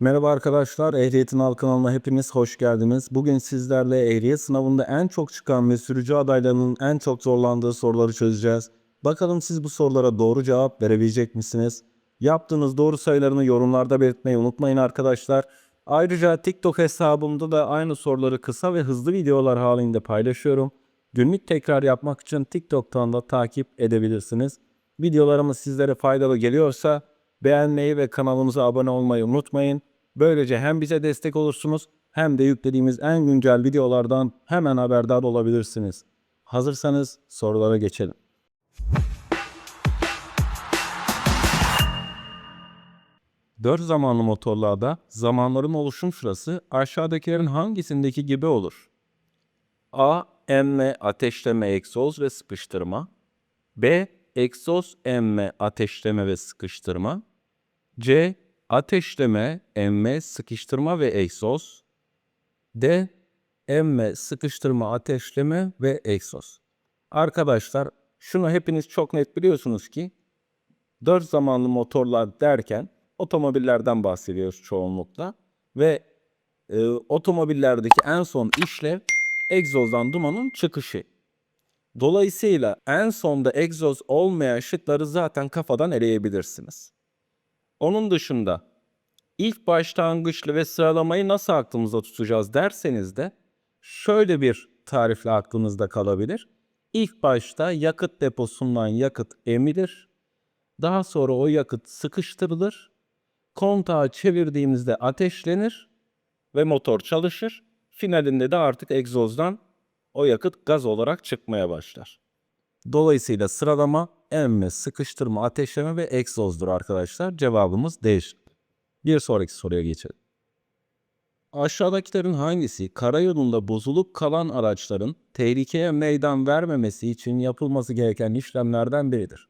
Merhaba arkadaşlar, Ehliyetin Al kanalına hepiniz hoş geldiniz. Bugün sizlerle ehliyet sınavında en çok çıkan ve sürücü adaylarının en çok zorlandığı soruları çözeceğiz. Bakalım siz bu sorulara doğru cevap verebilecek misiniz? Yaptığınız doğru sayılarını yorumlarda belirtmeyi unutmayın arkadaşlar. Ayrıca TikTok hesabımda da aynı soruları kısa ve hızlı videolar halinde paylaşıyorum. Günlük tekrar yapmak için TikTok'tan da takip edebilirsiniz. Videolarımız sizlere faydalı geliyorsa beğenmeyi ve kanalımıza abone olmayı unutmayın. Böylece hem bize destek olursunuz hem de yüklediğimiz en güncel videolardan hemen haberdar olabilirsiniz. Hazırsanız sorulara geçelim. Dört zamanlı motorlarda zamanların oluşum sırası aşağıdakilerin hangisindeki gibi olur? A. Emme, ateşleme, egzoz ve sıkıştırma. B. Egzoz, emme, ateşleme ve sıkıştırma. C. Ateşleme, emme, sıkıştırma ve egzoz. D. Emme, sıkıştırma, ateşleme ve egzoz. Arkadaşlar şunu hepiniz çok net biliyorsunuz ki dört zamanlı motorlar derken otomobillerden bahsediyoruz çoğunlukla ve e, otomobillerdeki en son işlev egzozdan dumanın çıkışı. Dolayısıyla en sonda egzoz olmayan şıkları zaten kafadan eleyebilirsiniz. Onun dışında ilk başlangıçlı ve sıralamayı nasıl aklımızda tutacağız derseniz de şöyle bir tarifle aklınızda kalabilir. İlk başta yakıt deposundan yakıt emilir. Daha sonra o yakıt sıkıştırılır. Kontağı çevirdiğimizde ateşlenir ve motor çalışır. Finalinde de artık egzozdan o yakıt gaz olarak çıkmaya başlar. Dolayısıyla sıralama emme, sıkıştırma, ateşleme ve egzozdur arkadaşlar. Cevabımız D şıkkı. Bir sonraki soruya geçelim. Aşağıdakilerin hangisi karayolunda bozulup kalan araçların tehlikeye meydan vermemesi için yapılması gereken işlemlerden biridir?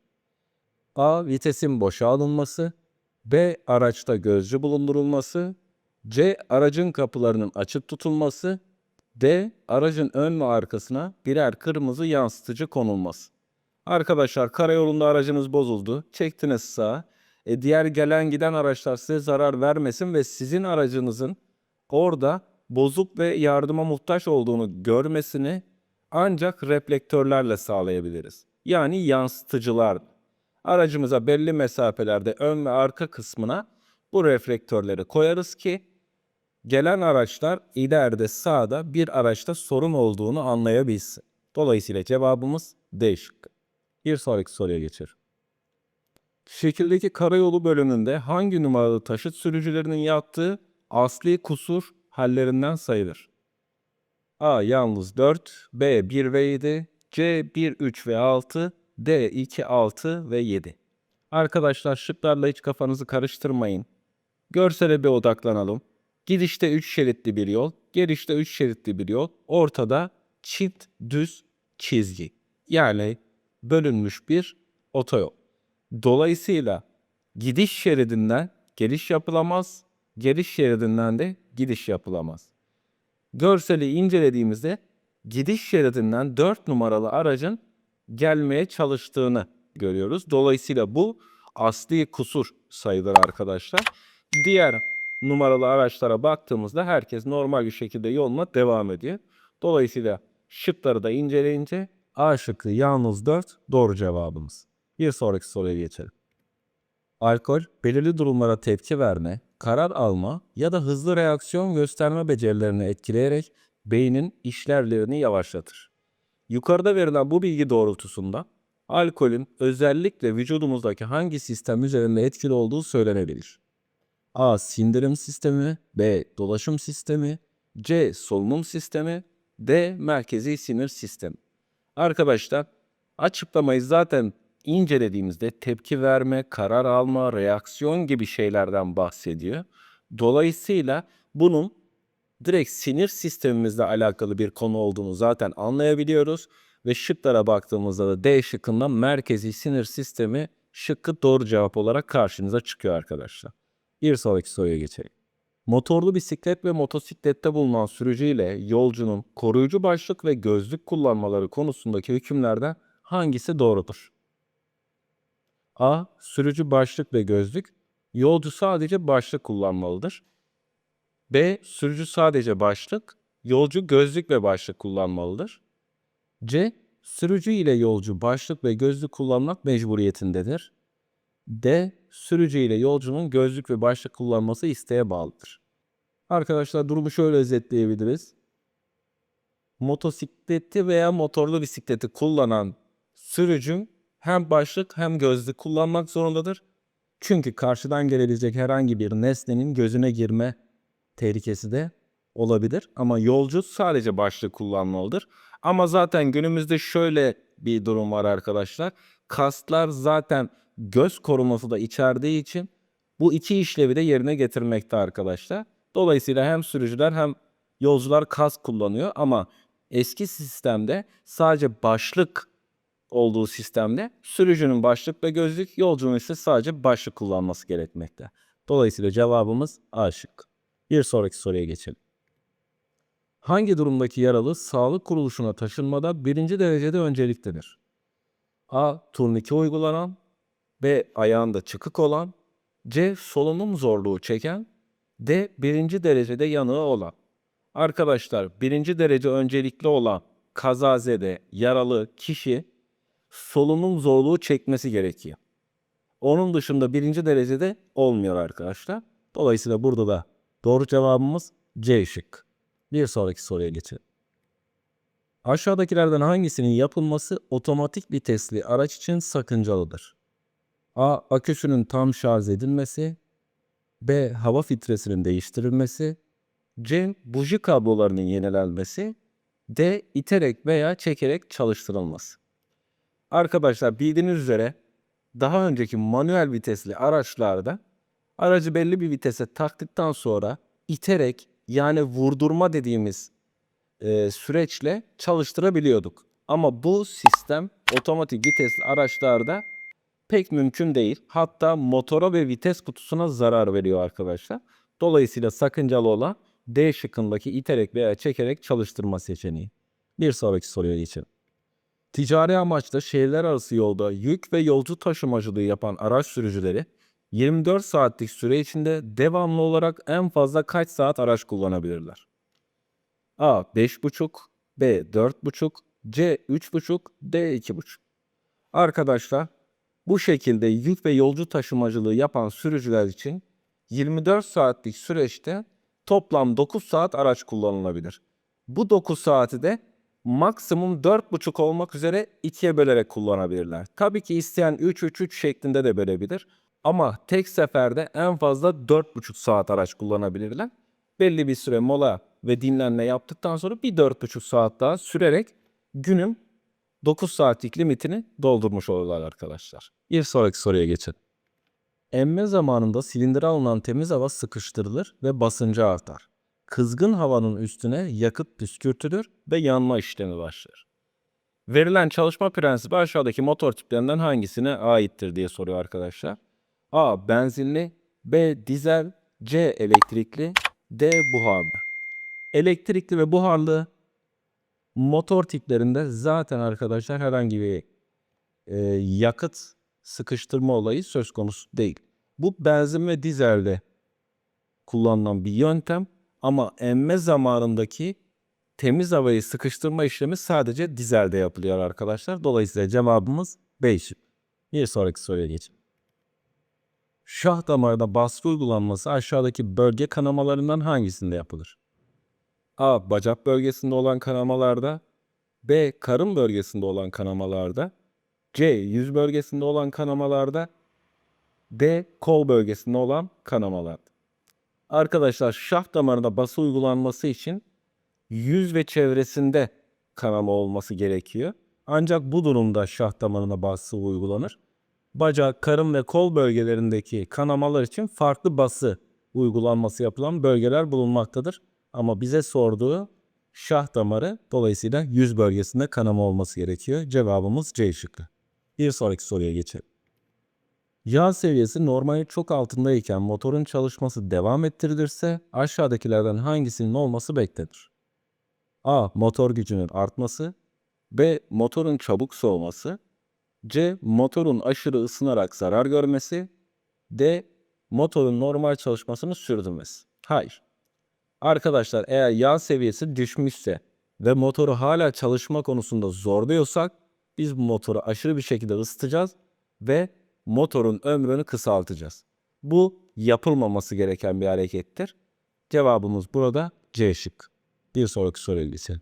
A. Vitesin boşa alınması B. Araçta gözcü bulundurulması C. Aracın kapılarının açık tutulması D. Aracın ön ve arkasına birer kırmızı yansıtıcı konulması. Arkadaşlar karayolunda aracınız bozuldu. Çektiniz sağa. E, diğer gelen giden araçlar size zarar vermesin ve sizin aracınızın orada bozuk ve yardıma muhtaç olduğunu görmesini ancak reflektörlerle sağlayabiliriz. Yani yansıtıcılar. Aracımıza belli mesafelerde ön ve arka kısmına bu reflektörleri koyarız ki gelen araçlar ileride sağda bir araçta sorun olduğunu anlayabilsin. Dolayısıyla cevabımız D şıkkı. Bir sonraki soruya geçelim. Şekildeki karayolu bölümünde hangi numaralı taşıt sürücülerinin yaptığı asli kusur hallerinden sayılır? A. Yalnız 4, B. 1 ve 7, C. 1, 3 ve 6, D. 2, 6 ve 7. Arkadaşlar şıklarla hiç kafanızı karıştırmayın. Görsele bir odaklanalım. Gidişte 3 şeritli bir yol, gelişte 3 şeritli bir yol, ortada çift düz çizgi. Yani bölünmüş bir otoyol. Dolayısıyla gidiş şeridinden geliş yapılamaz, geliş şeridinden de gidiş yapılamaz. Görseli incelediğimizde gidiş şeridinden 4 numaralı aracın gelmeye çalıştığını görüyoruz. Dolayısıyla bu asli kusur sayılır arkadaşlar. Diğer numaralı araçlara baktığımızda herkes normal bir şekilde yoluna devam ediyor. Dolayısıyla şıkları da inceleyince A şıkkı yalnız 4 doğru cevabımız. Bir sonraki soruya geçelim. Alkol, belirli durumlara tepki verme, karar alma ya da hızlı reaksiyon gösterme becerilerini etkileyerek beynin işlevlerini yavaşlatır. Yukarıda verilen bu bilgi doğrultusunda alkolün özellikle vücudumuzdaki hangi sistem üzerinde etkili olduğu söylenebilir. A. Sindirim sistemi B. Dolaşım sistemi C. Solunum sistemi D. Merkezi sinir sistemi. Arkadaşlar açıklamayı zaten incelediğimizde tepki verme, karar alma, reaksiyon gibi şeylerden bahsediyor. Dolayısıyla bunun direkt sinir sistemimizle alakalı bir konu olduğunu zaten anlayabiliyoruz. Ve şıklara baktığımızda da D şıkkından merkezi sinir sistemi şıkkı doğru cevap olarak karşınıza çıkıyor arkadaşlar. Bir sonraki soruya geçelim. Motorlu bisiklet ve motosiklette bulunan sürücü ile yolcunun koruyucu başlık ve gözlük kullanmaları konusundaki hükümlerden hangisi doğrudur? A. Sürücü başlık ve gözlük. Yolcu sadece başlık kullanmalıdır. B. Sürücü sadece başlık, yolcu gözlük ve başlık kullanmalıdır. C. Sürücü ile yolcu başlık ve gözlük kullanmak mecburiyetindedir. D. Sürücü ile yolcunun gözlük ve başlık kullanması isteğe bağlıdır. Arkadaşlar durumu şöyle özetleyebiliriz. Motosikleti veya motorlu bisikleti kullanan sürücü hem başlık hem gözlük kullanmak zorundadır. Çünkü karşıdan gelebilecek herhangi bir nesnenin gözüne girme tehlikesi de olabilir. Ama yolcu sadece başlık kullanmalıdır. Ama zaten günümüzde şöyle bir durum var arkadaşlar. Kasklar zaten göz koruması da içerdiği için bu iki işlevi de yerine getirmekte arkadaşlar. Dolayısıyla hem sürücüler hem yolcular kask kullanıyor ama eski sistemde sadece başlık olduğu sistemde sürücünün başlık ve gözlük, yolcunun ise sadece başlık kullanması gerekmekte. Dolayısıyla cevabımız A şıkkı. Bir sonraki soruya geçelim. Hangi durumdaki yaralı sağlık kuruluşuna taşınmada birinci derecede önceliklidir? A. Turnike uygulanan B. Ayağında çıkık olan C. Solunum zorluğu çeken D. Birinci derecede yanığı olan. Arkadaşlar birinci derece öncelikli olan kazazede yaralı kişi solunum zorluğu çekmesi gerekiyor. Onun dışında birinci derecede olmuyor arkadaşlar. Dolayısıyla burada da doğru cevabımız C şık. Bir sonraki soruya geçelim. Aşağıdakilerden hangisinin yapılması otomatik vitesli araç için sakıncalıdır? A. Aküsünün tam şarj edilmesi. B. Hava filtresinin değiştirilmesi. C. Buji kablolarının yenilenmesi. D. iterek veya çekerek çalıştırılması. Arkadaşlar bildiğiniz üzere daha önceki manuel vitesli araçlarda aracı belli bir vitese taktıktan sonra iterek yani vurdurma dediğimiz e, süreçle çalıştırabiliyorduk. Ama bu sistem otomatik vitesli araçlarda pek mümkün değil. Hatta motora ve vites kutusuna zarar veriyor arkadaşlar. Dolayısıyla sakıncalı olan D şıkkındaki iterek veya çekerek çalıştırma seçeneği. Bir sonraki soruya geçelim. Ticari amaçla şehirler arası yolda yük ve yolcu taşımacılığı yapan araç sürücüleri 24 saatlik süre içinde devamlı olarak en fazla kaç saat araç kullanabilirler? A 5,5, B 4,5, C 3,5, D 2,5. Arkadaşlar bu şekilde yük ve yolcu taşımacılığı yapan sürücüler için 24 saatlik süreçte toplam 9 saat araç kullanılabilir. Bu 9 saati de maksimum 4,5 olmak üzere ikiye bölerek kullanabilirler. Tabii ki isteyen 3-3-3 şeklinde de bölebilir. Ama tek seferde en fazla 4,5 saat araç kullanabilirler. Belli bir süre mola ve dinlenme yaptıktan sonra bir 4,5 saat daha sürerek günün 9 saatlik limitini doldurmuş olurlar arkadaşlar. Bir sonraki soruya geçelim. Emme zamanında silindire alınan temiz hava sıkıştırılır ve basıncı artar. Kızgın havanın üstüne yakıt püskürtülür ve yanma işlemi başlar. Verilen çalışma prensibi aşağıdaki motor tiplerinden hangisine aittir diye soruyor arkadaşlar. A. Benzinli B. Dizel C. Elektrikli D. Buharlı. Elektrikli ve buharlı motor tiplerinde zaten arkadaşlar herhangi bir e, yakıt sıkıştırma olayı söz konusu değil. Bu benzin ve dizelde kullanılan bir yöntem ama emme zamanındaki temiz havayı sıkıştırma işlemi sadece dizelde yapılıyor arkadaşlar. Dolayısıyla cevabımız B şık. Bir sonraki soruya geçelim. Şah damarına baskı uygulanması aşağıdaki bölge kanamalarından hangisinde yapılır? A. Bacak bölgesinde olan kanamalarda B. Karın bölgesinde olan kanamalarda C. Yüz bölgesinde olan kanamalarda D. Kol bölgesinde olan kanamalarda. Arkadaşlar şah damarına bası uygulanması için yüz ve çevresinde kanama olması gerekiyor. Ancak bu durumda şah damarına bası uygulanır. Bacak, karın ve kol bölgelerindeki kanamalar için farklı bası uygulanması yapılan bölgeler bulunmaktadır. Ama bize sorduğu şah damarı dolayısıyla yüz bölgesinde kanama olması gerekiyor. Cevabımız C şıkkı. Bir sonraki soruya geçelim. Yağ seviyesi normalin çok altındayken motorun çalışması devam ettirilirse aşağıdakilerden hangisinin olması beklenir? A. Motor gücünün artması B. Motorun çabuk soğuması C. Motorun aşırı ısınarak zarar görmesi D. Motorun normal çalışmasını sürdürmesi. Hayır. Arkadaşlar eğer yağ seviyesi düşmüşse ve motoru hala çalışma konusunda zorluyorsak biz motoru aşırı bir şekilde ısıtacağız ve motorun ömrünü kısaltacağız. Bu yapılmaması gereken bir harekettir. Cevabımız burada C şık. Bir sonraki soruya geçelim.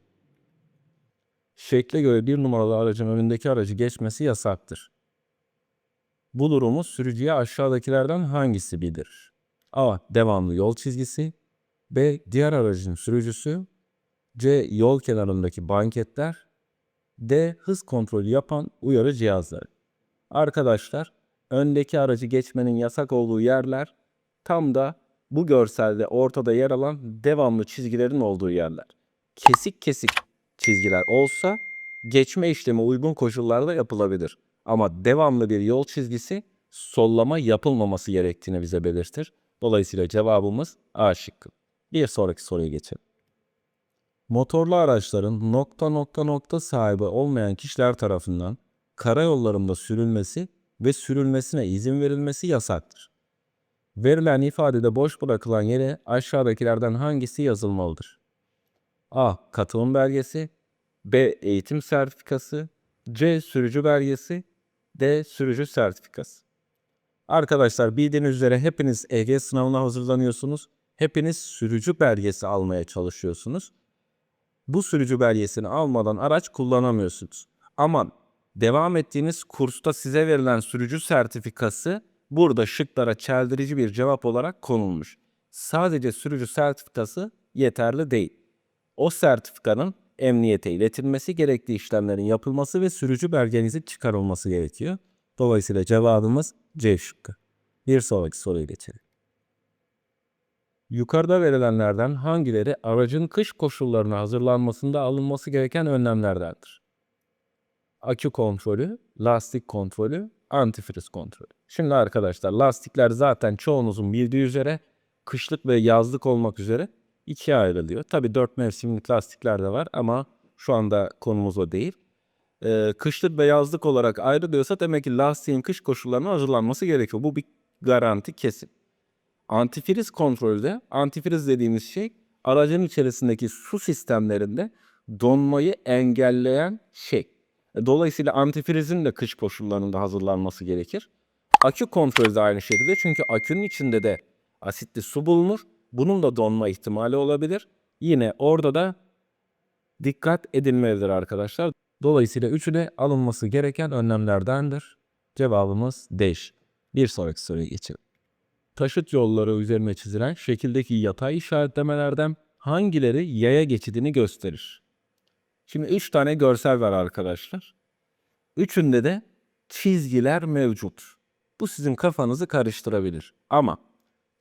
Şekle göre bir numaralı aracın önündeki aracı geçmesi yasaktır. Bu durumu sürücüye aşağıdakilerden hangisi bildirir? A. Devamlı yol çizgisi B. Diğer aracın sürücüsü C. Yol kenarındaki banketler D. Hız kontrolü yapan uyarı cihazları. Arkadaşlar, öndeki aracı geçmenin yasak olduğu yerler tam da bu görselde ortada yer alan devamlı çizgilerin olduğu yerler. Kesik kesik çizgiler olsa geçme işlemi uygun koşullarda yapılabilir. Ama devamlı bir yol çizgisi sollama yapılmaması gerektiğini bize belirtir. Dolayısıyla cevabımız A şıkkı. Bir sonraki soruya geçelim. Motorlu araçların nokta nokta nokta sahibi olmayan kişiler tarafından karayollarında sürülmesi ve sürülmesine izin verilmesi yasaktır. Verilen ifadede boş bırakılan yere aşağıdakilerden hangisi yazılmalıdır? A. Katılım belgesi B. Eğitim sertifikası C. Sürücü belgesi D. Sürücü sertifikası. Arkadaşlar bildiğiniz üzere hepiniz EG sınavına hazırlanıyorsunuz. Hepiniz sürücü belgesi almaya çalışıyorsunuz. Bu sürücü belgesini almadan araç kullanamıyorsunuz. Ama devam ettiğiniz kursta size verilen sürücü sertifikası burada şıklara çeldirici bir cevap olarak konulmuş. Sadece sürücü sertifikası yeterli değil. O sertifikanın emniyete iletilmesi, gerekli işlemlerin yapılması ve sürücü belgenizin çıkarılması gerekiyor. Dolayısıyla cevabımız C şıkkı. Bir sonraki soruya geçelim. Yukarıda verilenlerden hangileri aracın kış koşullarına hazırlanmasında alınması gereken önlemlerdendir? Akü kontrolü, lastik kontrolü, antifriz kontrolü. Şimdi arkadaşlar lastikler zaten çoğunuzun bildiği üzere kışlık ve yazlık olmak üzere ikiye ayrılıyor. Tabi dört mevsimlik lastikler de var ama şu anda konumuz o değil. Ee, kışlık ve yazlık olarak ayrılıyorsa demek ki lastiğin kış koşullarına hazırlanması gerekiyor. Bu bir garanti kesin. Antifriz kontrolde antifriz dediğimiz şey aracın içerisindeki su sistemlerinde donmayı engelleyen şey. E, Dolayısıyla antifrizin de kış koşullarında hazırlanması gerekir. Akü kontrolü de aynı şekilde çünkü akünün içinde de asitli su bulunur. Bunun da donma ihtimali olabilir. Yine orada da dikkat edilmelidir arkadaşlar. Dolayısıyla üçü de alınması gereken önlemlerdendir. Cevabımız D. Bir sonraki soruya geçelim. Taşıt yolları üzerine çizilen şekildeki yatay işaretlemelerden hangileri yaya geçidini gösterir? Şimdi üç tane görsel var arkadaşlar. Üçünde de çizgiler mevcut. Bu sizin kafanızı karıştırabilir. Ama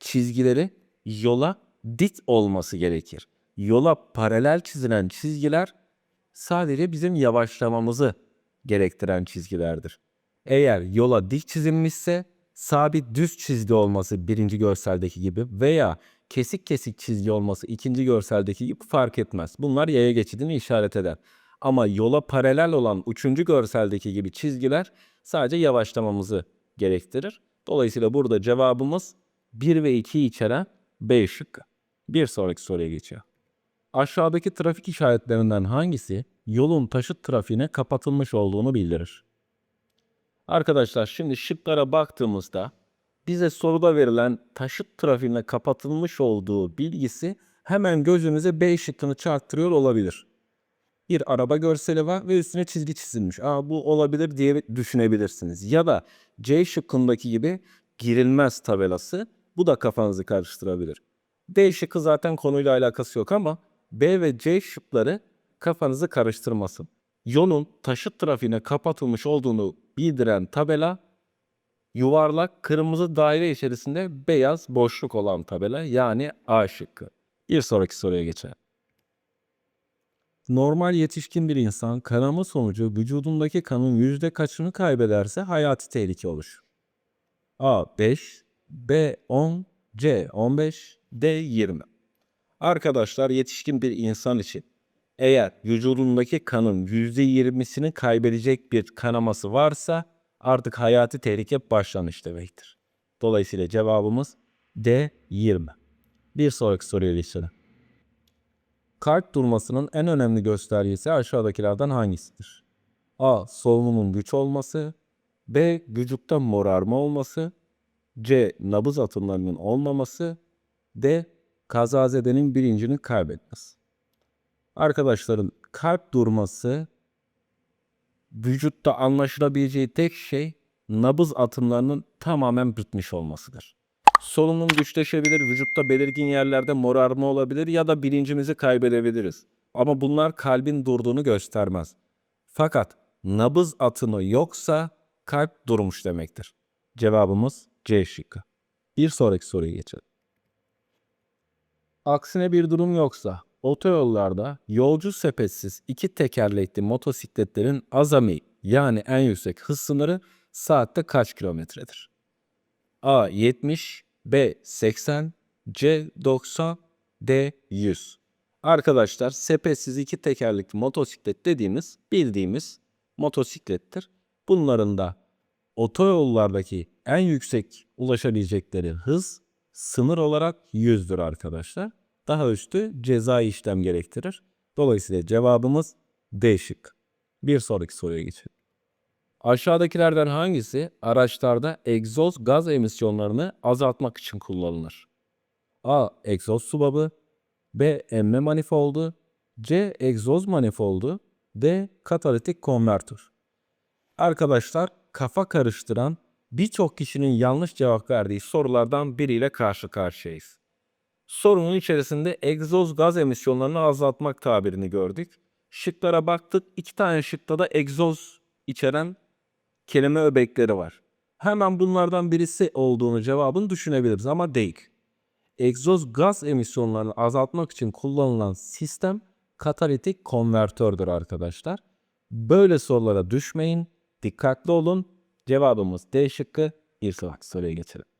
çizgileri yola dik olması gerekir. Yola paralel çizilen çizgiler sadece bizim yavaşlamamızı gerektiren çizgilerdir. Eğer yola dik çizilmişse sabit düz çizgi olması birinci görseldeki gibi veya kesik kesik çizgi olması ikinci görseldeki gibi fark etmez. Bunlar yaya geçidini işaret eder. Ama yola paralel olan üçüncü görseldeki gibi çizgiler sadece yavaşlamamızı gerektirir. Dolayısıyla burada cevabımız 1 ve 2'yi içeren B şıkkı. Bir sonraki soruya geçiyor. Aşağıdaki trafik işaretlerinden hangisi yolun taşıt trafiğine kapatılmış olduğunu bildirir? Arkadaşlar şimdi şıklara baktığımızda bize soruda verilen taşıt trafiğine kapatılmış olduğu bilgisi hemen gözümüze B şıkkını çarptırıyor olabilir. Bir araba görseli var ve üstüne çizgi çizilmiş. Aa bu olabilir diye düşünebilirsiniz. Ya da C şıkkındaki gibi girilmez tabelası bu da kafanızı karıştırabilir. D şıkkı zaten konuyla alakası yok ama B ve C şıkları kafanızı karıştırmasın. Yolun taşıt trafiğine kapatılmış olduğunu bildiren tabela yuvarlak kırmızı daire içerisinde beyaz boşluk olan tabela yani A şıkkı. Bir sonraki soruya geçelim. Normal yetişkin bir insan kanama sonucu vücudundaki kanın yüzde kaçını kaybederse hayati tehlike olur? A 5, B 10, C 15, D 20. Arkadaşlar yetişkin bir insan için eğer vücudundaki kanın %20'sini kaybedecek bir kanaması varsa artık hayati tehlike başlamış demektir. Dolayısıyla cevabımız D 20. Bir sonraki soruya geçelim. Kalp durmasının en önemli göstergesi aşağıdakilerden hangisidir? A. Solunumun güç olması. B. Vücutta morarma olması. C. Nabız atımlarının olmaması. D. Kazazedenin bilincini kaybetmesi. Arkadaşların kalp durması vücutta anlaşılabileceği tek şey nabız atımlarının tamamen bitmiş olmasıdır. Solunum güçleşebilir, vücutta belirgin yerlerde morarma olabilir ya da bilincimizi kaybedebiliriz. Ama bunlar kalbin durduğunu göstermez. Fakat nabız atımı yoksa kalp durmuş demektir. Cevabımız C şıkkı. Bir sonraki soruya geçelim. Aksine bir durum yoksa otoyollarda yolcu sepetsiz iki tekerlekli motosikletlerin azami yani en yüksek hız sınırı saatte kaç kilometredir? A 70, B 80, C 90, D 100. Arkadaşlar sepetsiz iki tekerlekli motosiklet dediğimiz bildiğimiz motosiklettir. Bunların da otoyollardaki en yüksek ulaşabilecekleri hız sınır olarak 100'dür arkadaşlar. Daha üstü cezai işlem gerektirir. Dolayısıyla cevabımız D şık. Bir sonraki soruya geçelim. Aşağıdakilerden hangisi araçlarda egzoz gaz emisyonlarını azaltmak için kullanılır? A. Egzoz subabı B. Emme manifoldu C. Egzoz manifoldu D. Katalitik konvertör Arkadaşlar kafa karıştıran birçok kişinin yanlış cevap verdiği sorulardan biriyle karşı karşıyayız. Sorunun içerisinde egzoz gaz emisyonlarını azaltmak tabirini gördük. Şıklara baktık. İki tane şıkta da egzoz içeren kelime öbekleri var. Hemen bunlardan birisi olduğunu cevabını düşünebiliriz ama değil. Egzoz gaz emisyonlarını azaltmak için kullanılan sistem katalitik konvertördür arkadaşlar. Böyle sorulara düşmeyin. Dikkatli olun. Cevabımız D şıkkı. Bir sonraki soruya geçelim.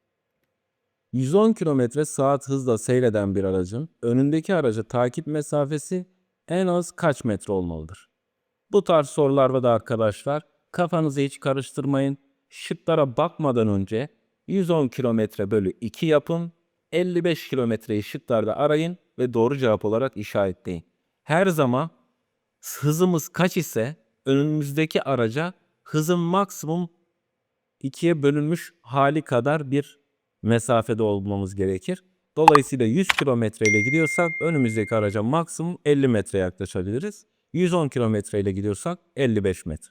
110 km saat hızla seyreden bir aracın önündeki aracı takip mesafesi en az kaç metre olmalıdır? Bu tarz sorularda da arkadaşlar kafanızı hiç karıştırmayın. Şıklara bakmadan önce 110 km bölü 2 yapın. 55 kilometreyi şıklarda arayın ve doğru cevap olarak işaretleyin. Her zaman hızımız kaç ise önümüzdeki araca hızın maksimum ikiye bölünmüş hali kadar bir mesafede olmamız gerekir. Dolayısıyla 100 kilometre ile gidiyorsak önümüzdeki araca maksimum 50 metre yaklaşabiliriz. 110 kilometre ile gidiyorsak 55 metre.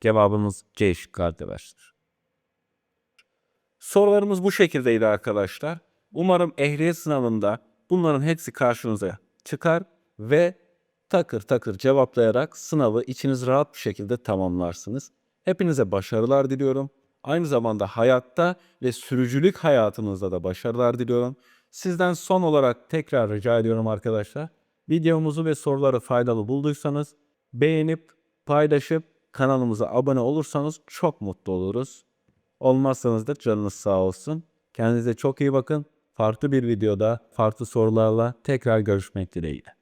Cevabımız C şıkkı arkadaşlar. Sorularımız bu şekildeydi arkadaşlar. Umarım ehliyet sınavında bunların hepsi karşınıza çıkar ve takır takır cevaplayarak sınavı içiniz rahat bir şekilde tamamlarsınız. Hepinize başarılar diliyorum. Aynı zamanda hayatta ve sürücülük hayatınızda da başarılar diliyorum. Sizden son olarak tekrar rica ediyorum arkadaşlar. Videomuzu ve soruları faydalı bulduysanız beğenip paylaşıp kanalımıza abone olursanız çok mutlu oluruz. Olmazsanız da canınız sağ olsun. Kendinize çok iyi bakın. Farklı bir videoda farklı sorularla tekrar görüşmek dileğiyle.